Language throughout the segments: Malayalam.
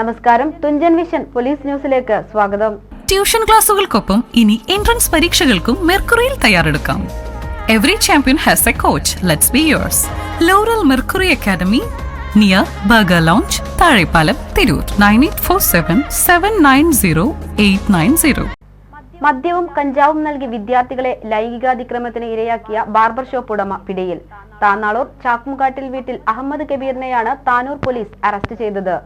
നമസ്കാരം. തുഞ്ചൻ വിഷൻ പോലീസ് ന്യൂസിലേക്ക് സ്വാഗതം. ട്യൂഷൻ ക്ലാസുകൾക്കൊപ്പം ഇനി എൻട്രൻസ് പരീക്ഷകൾക്കും മെർക്കുറിയിൽ തയ്യാറെടുക്കാം. Every champion has a coach let's be yours laurel mercury academy near burger lounge Thazhepalam Tirur nine eight four seven seven nine zero eight nine zero മദ്യവും കഞ്ചാവും നൽകി വിദ്യാർത്ഥികളെ ലൈംഗികാതിക്രമത്തിന് ഇരയാക്കിയ ബാർബർ ഷോപ്പ് ഉടമ പിടിയിൽ. താന്നാളൂർ ചാക്കുംകാട്ടിൽ വീട്ടിൽ അഹമ്മദ് കബീറിനെയാണ് താനൂർ പോലീസ് അറസ്റ്റ് ചെയ്തത്.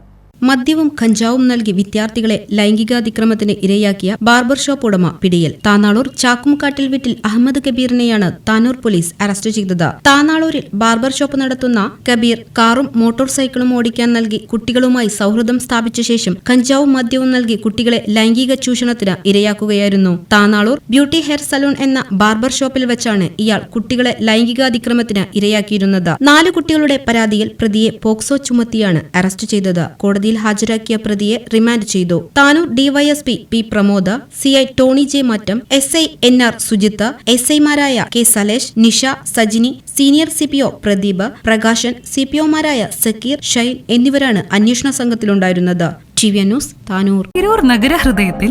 മദ്യവും കഞ്ചാവും നൽകി വിദ്യാർത്ഥികളെ ലൈംഗികാതിക്രമത്തിന് ഇരയാക്കിയ ബാർബർ ഷോപ്പ് ഉടമ പിടിയിൽ. താനാളൂർ ചാക്കുംകാട്ടിൽ വീട്ടിൽ അഹമ്മദ് കബീറിനെയാണ് താനൂർ പോലീസ് അറസ്റ്റ് ചെയ്തത്. താനാളൂരിൽ ബാർബർ ഷോപ്പ് നടത്തുന്ന കബീർ കാറും മോട്ടോർ സൈക്കിളും ഓടിക്കാൻ നൽകി കുട്ടികളുമായി സൗഹൃദം സ്ഥാപിച്ച ശേഷം കഞ്ചാവും മദ്യവും നൽകി കുട്ടികളെ ലൈംഗിക ചൂഷണത്തിന് ഇരയാക്കുകയായിരുന്നു. താനാളൂർ ബ്യൂട്ടി ഹെയർ സലൂൺ എന്ന ബാർബർ ഷോപ്പിൽ വെച്ചാണ് ഇയാൾ കുട്ടികളെ ലൈംഗികാതിക്രമത്തിന് ഇരയാക്കിയിരുന്നത്. നാല് കുട്ടികളുടെ പരാതിയിൽ പ്രതിയെ പോക്സോ ചുമത്തിയാണ് അറസ്റ്റ് ചെയ്തത്. കോടതിയിൽ ഹാജരാക്കിയ പ്രതിയെ റിമാൻഡ് ചെയ്തു. Tanur DySP P Pramod C I Tony J Mattam S I N R Sujith S ഐമാരായ K Salesh Nisha Sajini senior C P O Pradeep Prakashan C P ഒമാരായ Zakir Shine എന്നിവരാണ് അന്വേഷണ സംഘത്തിലുണ്ടായിരുന്നത്. T V news Tanur. Tirur നഗരഹൃദയത്തിൽ